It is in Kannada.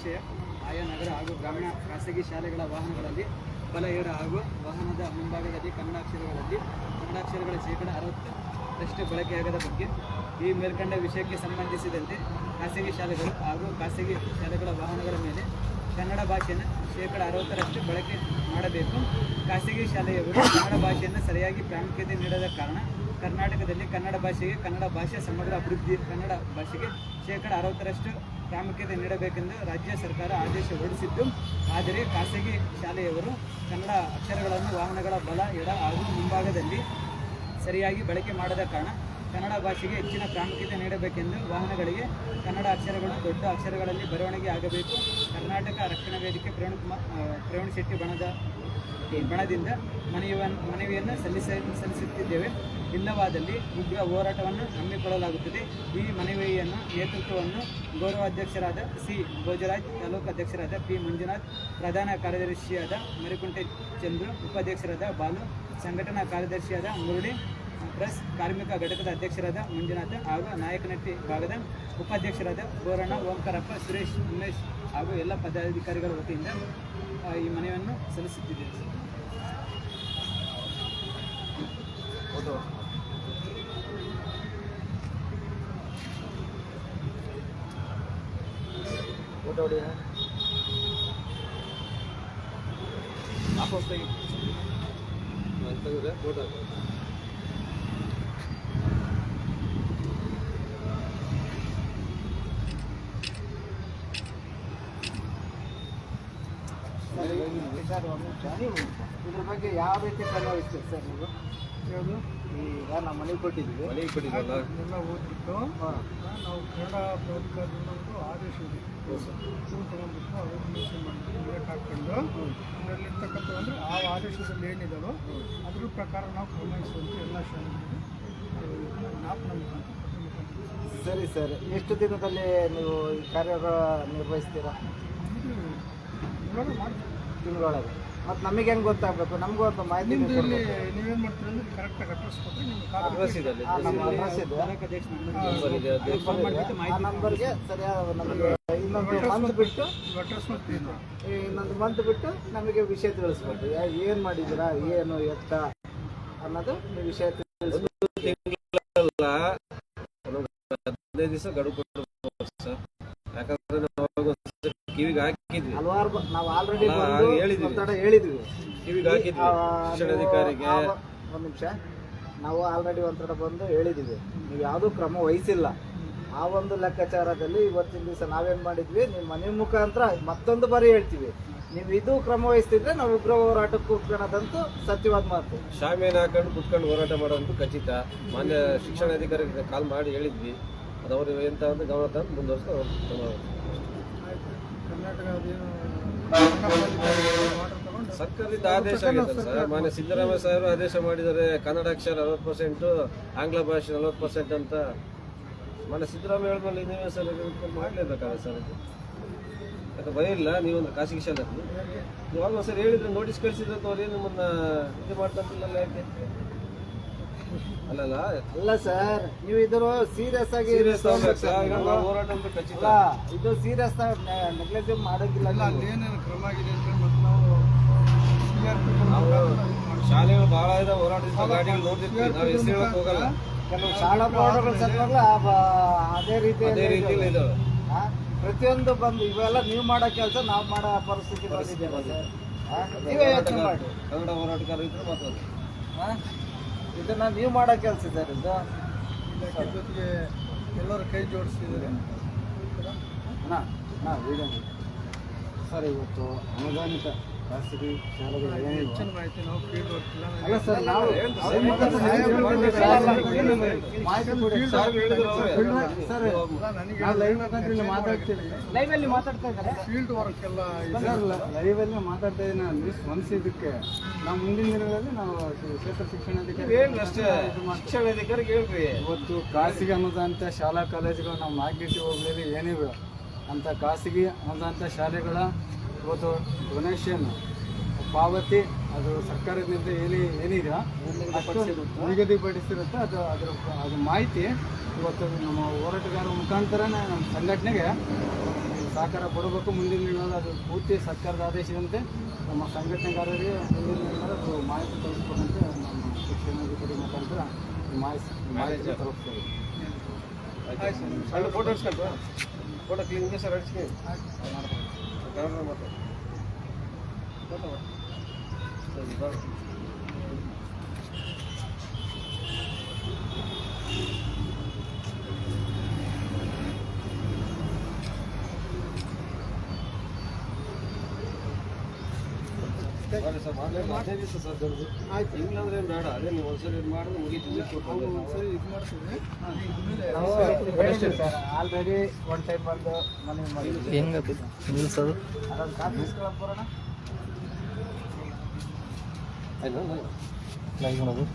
ವಿಷಯ. ಆಯಾ ನಗರ ಹಾಗೂ ಗ್ರಾಮೀಣ ಖಾಸಗಿ ಶಾಲೆಗಳ ವಾಹನಗಳಲ್ಲಿ ಬಲ ಏರ ಹಾಗೂ ವಾಹನದ ಮುಂಭಾಗದಲ್ಲಿ ಕನ್ನಡಾಕ್ಷರಗಳಲ್ಲಿ ಕನ್ನಡಾಕ್ಷರಗಳ ಶೇಕಡ ಅರವತ್ತರಷ್ಟು ಬಳಕೆಯಾಗದ ಬಗ್ಗೆ ಈ ಮೇಲ್ಕಂಡ ವಿಷಯಕ್ಕೆ ಸಂಬಂಧಿಸಿದಂತೆ ಖಾಸಗಿ ಶಾಲೆಗಳು ಹಾಗೂ ಖಾಸಗಿ ಶಾಲೆಗಳ ವಾಹನಗಳ ಮೇಲೆ ಕನ್ನಡ ಭಾಷೆಯನ್ನು ಶೇಕಡ ಅರವತ್ತರಷ್ಟು ಬಳಕೆ ಮಾಡಬೇಕು. ಖಾಸಗಿ ಶಾಲೆಯವರು ಕನ್ನಡ ಭಾಷೆಯನ್ನು ಸರಿಯಾಗಿ ಪ್ರಾಮುಖ್ಯತೆ ನೀಡದ ಕಾರಣ ಕರ್ನಾಟಕದಲ್ಲಿ ಕನ್ನಡ ಭಾಷೆಗೆ ಕನ್ನಡ ಭಾಷೆ ಸಮಗ್ರ ಅಭಿವೃದ್ಧಿ, ಕನ್ನಡ ಭಾಷೆಗೆ ಶೇಕಡ ಅರವತ್ತರಷ್ಟು ಪ್ರಾಮುಖ್ಯತೆ ನೀಡಬೇಕೆಂದು ರಾಜ್ಯ ಸರ್ಕಾರ ಆದೇಶ ಹೊರಡಿಸಿದ್ದು, ಆದರೆ ಖಾಸಗಿ ಶಾಲೆಯವರು ಕನ್ನಡ ಅಕ್ಷರಗಳನ್ನು ವಾಹನಗಳ ಬಲ, ಎಡ ಹಾಗೂ ಮುಂಭಾಗದಲ್ಲಿ ಸರಿಯಾಗಿ ಬಳಕೆ ಮಾಡದ ಕಾರಣ ಕನ್ನಡ ಭಾಷೆಗೆ ಹೆಚ್ಚಿನ ಪ್ರಾಮುಖ್ಯತೆ ನೀಡಬೇಕೆಂದು ವಾಹನಗಳಿಗೆ ಕನ್ನಡ ಅಕ್ಷರಗಳು, ದೊಡ್ಡ ಅಕ್ಷರಗಳಲ್ಲಿ ಬರವಣಿಗೆ ಆಗಬೇಕು. ಕರ್ನಾಟಕ ರಕ್ಷಣಾ ವೇದಿಕೆ ಪ್ರವೀಣ್ ಕುಮಾರ್ ಪ್ರವೀಣ್ ಶೆಟ್ಟಿ ಬಣದ, ಬಣದಿಂದ ಮನವಿಯನ್ನು ಮನವಿಯನ್ನು ಸಲ್ಲಿಸ, ಸಲ್ಲಿಸುತ್ತಿದ್ದೇವೆ. ಇಲ್ಲವಾದಲ್ಲಿ ಉಗ್ರ ಹೋರಾಟವನ್ನು ಹಮ್ಮಿಕೊಳ್ಳಲಾಗುತ್ತದೆ. ಈ ಮನವಿಯನ್ನು ನೇತೃತ್ವವನ್ನು ಗೌರವಾಧ್ಯಕ್ಷರಾದ ಸಿ. ಭೋಜರಾಜ್, ತಾಲೂಕು ಅಧ್ಯಕ್ಷರಾದ ಪಿ. ಮಂಜುನಾಥ್, ಪ್ರಧಾನ ಕಾರ್ಯದರ್ಶಿಯಾದ ಮರಿಕುಂಟೆ ಚಂದ್ರು, ಉಪಾಧ್ಯಕ್ಷರಾದ ಬಾಲು, ಸಂಘಟನಾ ಕಾರ್ಯದರ್ಶಿಯಾದ ಮುರಳಿ ಪ್ರೆಸ್ ಕಾರ್ಮಿಕ ಘಟಕದ ಅಧ್ಯಕ್ಷರಾದ ಮಂಜುನಾಥ ಹಾಗೂ ನಾಯಕನಟ್ಟಿ ಭಾಗದ ಉಪಾಧ್ಯಕ್ಷರಾದ ಬೋರಣ್ಣ ಓಂಕಾರಪ್ಪ ಸುರೇಶ್ ಉಮೇಶ್ ಹಾಗೂ ಎಲ್ಲ ಪದಾಧಿಕಾರಿಗಳ ವತಿಯಿಂದ ಈ ಮನವಿಯನ್ನು ಸಲ್ಲಿಸುತ್ತಿದ್ದೇವೆ. ಫೋಟೋ ಸರ್ ಒಂದು ನಿಮಿಷ ಇದ್ರ ಬಗ್ಗೆ ಯಾವ ರೀತಿ ಕ್ರಮವಹಿಸ್ತೀರಿ ಸರ್ ನೀವು ಯಾವುದು ಈಗ ನಾವು ಮನೆಗೆ ಕೊಟ್ಟಿದ್ವಿ ಮನೆಗೆ ಕೊಟ್ಟಿದ್ವಲ್ಲ ಎಲ್ಲ ಓದ್ಬಿಟ್ಟು ನಾವು ಕನ್ನಡ ಪ್ರಾಧಿಕಾರದಿಂದ ಒಂದು ಆದೇಶ ಇದೆ ತಗೊಂಡ್ಬಿಟ್ಟು ಅದನ್ನು ಮೆನ್ಷನ್ ಮಾಡ್ತೀವಿ ಲೇಟ್ ಹಾಕ್ಕೊಂಡು ಅದರಲ್ಲಿರ್ತಕ್ಕಂಥ ಅಂದರೆ ಆ ಆದೇಶದಲ್ಲಿ ಏನಿದಾರೋ ಅದ್ರ ಪ್ರಕಾರ ನಾವು ಕ್ರಮಿಸುವಂತೆ ಎಲ್ಲ ಶಾಲೆಗಳಿಗೆ ಜ್ಞಾಪನ ಸರಿ ಸರ್ ಎಷ್ಟು ದಿನದಲ್ಲಿ ನೀವು ಕಾರ್ಯ ನಿರ್ವಹಿಸ್ತೀರಾ ಮಾಡ್ತೀವಿ. ತಿಂಗಳೊಳಗೆ ಮತ್ತು ನಮಗೆ ಹೆಂಗೆ ಗೊತ್ತಾಗಬೇಕು? ನಮಗೂ ಒಂದು ಮಾಹಿತಿ ನಿಮ್ದು ಇಲ್ಲಿ ಕೊಡ್ಬೇಕು. ನೀವೇನು ಮಾಡ್ತೀರಿ ಅಂದ್ರೆ ಕರೆಕ್ಟಾಗಿ ಅಡ್ರೆಸ್ ಕೊಟ್ಟರೆ ನಿಮ್ಗೆ ಅಡ್ರೆಸ್ ಇದೆ ಆ, ನಮ್ಮ ಅಡ್ರೆಸ್ ಇದೆ. ನಂಬರ್ ಇದೆ. ಅಧ್ಯಕ್ಷ ಆ ನಂಬರ್ಗೆ ಸರಿಯಾದ ನಮಗೆ ಇನ್ನೊಂದು ಮಂತ್ ಬಿಟ್ಟು ಅಡ್ರೆಸ್ ಮಾಡ್ತೀವಿ ಇನ್ನೊಂದು ಮಂತ್ ಬಿಟ್ಟು ನಮಗೆ ವಿಷಯ ತಿಳಿಸ್ಬೇಕು ಏನು ಮಾಡಿದ್ದೀರಾ? ಏನು ಎತ್ತ ಅನ್ನೋದು ವಿಷಯ ತಿಳಿಸ್ಬೇಕು ಹದಿನೈದು ದಿವಸ ಗಡುವು ಕೊಡ್ಬೇಕು ಸರ್. ಯಾಕಂದ್ರೆ ಕಿವಿಗೆ ಹಾಕಿದ್ವಿ. ಹಲವಾರು ನಾವು ಆಲ್ರೆಡಿ ಹೇಳಿದ್ವಿ. ಹೇಳಿದ್ವಿ. ಕಿವಿಗೆ ಹಾಕಿದ್ವಿ. ಶಿಕ್ಷಣಾಧಿಕಾರಿಗೆ. ಒಂದು ನಿಮಿಷ. ನಾವು ಆಲ್ರೆಡಿ ಒಂಥರ ಬಂದು ಹೇಳಿದ್ದೀವಿ ನೀವು ಯಾವುದೂ ಕ್ರಮ ವಹಿಸಿಲ್ಲ. ಆ ಒಂದು ಲೆಕ್ಕಾಚಾರದಲ್ಲಿ ಇವತ್ತಿನ ದಿವಸ ನಾವೇನು ಮಾಡಿದ್ವಿ? ನಿಮ್ಮ ಮನೆ ಮುಖಾಂತರ ಮತ್ತೊಂದು ಬಾರಿ ಹೇಳ್ತೀವಿ. ನೀವು ಇದು ಕ್ರಮ ವಹಿಸ್ತಿದ್ರೆ ನಾವು ಉಗ್ರ ಹೋರಾಟಕ್ಕೆ ಕೂತ್ಕೊಳ್ಳೋದಂತೂ ಸತ್ಯವಾದ ಮಾತು. ಶಾಮಿಯನ್ನು ಹಾಕೊಂಡು ಕುತ್ಕೊಂಡು ಹೋರಾಟ ಮಾಡೋದಂತೂ ಖಚಿತ. ಮಾನ್ಯ ಶಿಕ್ಷಣಾಧಿಕಾರಿಗೆ ಕಾಲ್ ಮಾಡಿ ಹೇಳಿದ್ವಿ. ಅದವರು ಎಂತ ಅಂತ ಗಮನ ತಂದು ಮುಂದುವರ್ಸ್ಕೊಂಡು ಕ್ರಮ ಕರ್ನಾಟಕ ಅದೇನು ವಾಟರ್ ತಗೊಂಡು ಸರ್ಕಾರದಿಂದ ಆದೇಶ ಆಗಿದೆ ಸರ್. ಮಾನ್ಯ ಸಿದ್ದರಾಮಯ್ಯ ಸಾಹೇಬರು ಆದೇಶ ಮಾಡಿದರೆ ಕನ್ನಡ ಅಕ್ಷರ ಅರವತ್ತು ಪರ್ಸೆಂಟು ಆಂಗ್ಲ ಭಾಷೆ ನಲವತ್ತು ಪರ್ಸೆಂಟ್ ಅಂತ. ಮಾನ್ಯ ಸಿದ್ದರಾಮಯ್ಯ ಹೇಳಿದ್ಮೇಲೆ ನೀವೇ ಸರ್? ಮಾಡಲೇಬೇಕಾದ್ರೆ ಸರ್ ಅದು ಯಾಕೆ ಭಯ ಇಲ್ಲ. ನೀವೊಂದು ಖಾಸಗಿ ಶಾಲೆ ಇವಾಗ ಸರ್ ಹೇಳಿದ್ರೆ ನೋಟಿಸ್ ಕಳಿಸಿದ್ರೆ ಅವ್ರು ಏನು ನಿಮ್ಮನ್ನ ಇದು ಮಾಡ್ತಂತಿಲ್ಲಲ್ಲ ಯಾಕೆ? ಅಲ್ಲಲ್ಲ? ಅಲ್ಲ ಸರ್ ನೀವು ಇದರ ಸೀರಿಯಸ್ ಆಗಿ ಸೀರಿಯಸ್ ಹೋರಾಟ ಅಂತ ಖಚಿತ. ಅಲ್ಲ ಇದು ಸೀರಿಯಸ್ ನೆಗ್ಲೆಕ್ಟ್ ಮಾಡೋಂಗಿಲ್ಲ ಅಲ್ಲ ನೀವು. ಅಲ್ಲೇನೇನು ಕ್ರಮ ಆಗಿದೆ ಅಂತ ಮತ್ತೆ ನಾವು ಸಿ ಆರ್ ನಾವು ಶಾಲೆಗಳು ಬಹಳ ಇದೆ ಹೋರಾಟದಿಂದ ಗಾಡಿಗಳು ನೋಡ್ತಿರ್ತೀವಿ. ನಾವು ಹೆಸರು ಹೇಳಕ್ ಹೋಗಲ್ಲ. ಕೆಲವು ಶಾಲಾ ಅದೇ ರೀತಿ ಅದೇ ರೀತಿಯಲ್ಲಿ ಪ್ರತಿಯೊಂದು ಬಂದು ಇವೆಲ್ಲ ನೀವು ಮಾಡೋ ಕೆಲಸ ನಾವು ಮಾಡೋ ಪರಿಸ್ಥಿತಿ ಬಂದಿದ್ದೇವೆ ಸರ್. ಆ, ನೀವೇ ಯೋಚನೆ ಮಾಡಿ. ಕನ್ನಡ ಹೋರಾಟಗಾರ ಇದ್ರು ಆ? ಇದನ್ನ ನೀವು ಮಾಡೋ ಕೆಲಸ ಇದೆ ಇದು? ಜೊತೆಗೆ ಎಲ್ಲರೂ ಕೈ ಜೋಡಿಸಿದ್ದಾರೆ ವಿಡಿಯೋ ಸರ್ ಇವತ್ತು ಅನುದಾನಿತ ಖಾಸಗಿ ಶಾಲೆಗಳು ಏನಿವೆ ಹೆಚ್ಚಿನ ಮಾಹಿತಿ ನಾವು ಫೀಲ್ಡ್ ವರ್ಕ್ ಇಲ್ಲ ಅಲ್ಲ ಸರ್ ನಾವು ಲೈವ್ ಮಾತಾಡ್ತಾ ಇದ್ದಾರೆ? ಫೀಲ್ಡ್ ವರ್ಕ್ ಎಲ್ಲ ಇದೆ. ಸರ್ ಲೈವಲ್ಲಿ ಮಾತಾಡ್ತಾ ಇದ್ದೀನಿ ನಾನು ಸ್ಪಂದಿಸಿದ್ದಕ್ಕೆ ನಾವು ಮುಂದಿನ ದಿನಗಳಲ್ಲಿ ನಾವು ಕ್ಷೇತ್ರ ಶಿಕ್ಷಣಾಧಿಕಾರಿ ಹೇಳ್ರಿ ಅಷ್ಟೇ. ಶಿಕ್ಷಣಾಧಿಕಾರಿಗೆ ಹೇಳ್ರಿ. ಇವತ್ತು ಖಾಸಗಿ ಅನುದಾನಿತ ಶಾಲಾ ಕಾಲೇಜುಗಳು ನಾವು ನಾಗರಿಕಿ ಹೋಗ್ಲಿ ಏನಿವೆ? ಅಂತ ಖಾಸಗಿ ಅನುದಾನಿತ ಶಾಲೆಗಳ ಇವತ್ತು ಡೊನೇಷನ್ ಪಾವತಿ ಅದು ಸರ್ಕಾರದಿಂದ ಏನೇ ಏನಿದೆ ನಿಗದಿಪಡಿಸಿರುತ್ತೆ ಅದು ಅದರ ಅದು ಮಾಹಿತಿ ಇವತ್ತು ನಮ್ಮ ಹೋರಾಟಗಾರರ ಮುಖಾಂತರನೇ ನಮ್ಮ ಸಂಘಟನೆಗೆ ಸಹಕಾರ ಕೊಡಬೇಕು. ಮುಂದಿನ ದಿನಗಳಲ್ಲಿ ಅದು ಪೂರ್ತಿ ಸರ್ಕಾರದ ಆದೇಶದಂತೆ ನಮ್ಮ ಸಂಘಟನೆಗಾರರಿಗೆ ಮುಂದಿನ ದಿನಗಳಲ್ಲಿ ಅದು ಮಾಹಿತಿ ತಲುಪಿಸ್ಕೊಂಡಂತೆ ನಮ್ಮ ಶಿಕ್ಷಣಾಧಿಕಾರಿ ಮುಖಾಂತರ ಮಾಹಿತಿ ಮಾಹಿತಿ ತಲುಪಿಸ್ತೇವೆ. ಸಣ್ಣ ಫೋಟೋ ಫೋಟೋ ಕ್ಲೀನ್ ಸರ್ ಅಡಿಸ್ತೀನಿ ಕನ್ನಡ ಮತ್ತೆ ಫೋಟೋ ಸರಿ ಬಾ ಮಾಡಿ ಸರ್ ಮಾಡಲೇ ಹದಿನೈದು ದಿವಸ ಸರ್ ದೊಡ್ಡದು ಆಯ್ತು ಇಲ್ಲಾಂದ್ರೆ ಏನು ಬೇಡ ಅದೇ ನೀವು ಒಂದ್ಸರಿ ಇದು ಮಾಡಿದ್ರೆ ಇದು ಹೇಳಿದ್ದೀವಿ ಸರ್ ಆಲ್ರೆಡಿ ಒನ್ ಟೈಮ್ ಬಂದು ಮನೆ ಹೆಂಗೆ ನಿಲ್ಸೋದು ಅದೊಂದು ಬರೋಣ ಆಯ್ತು ಮಾಡೋದು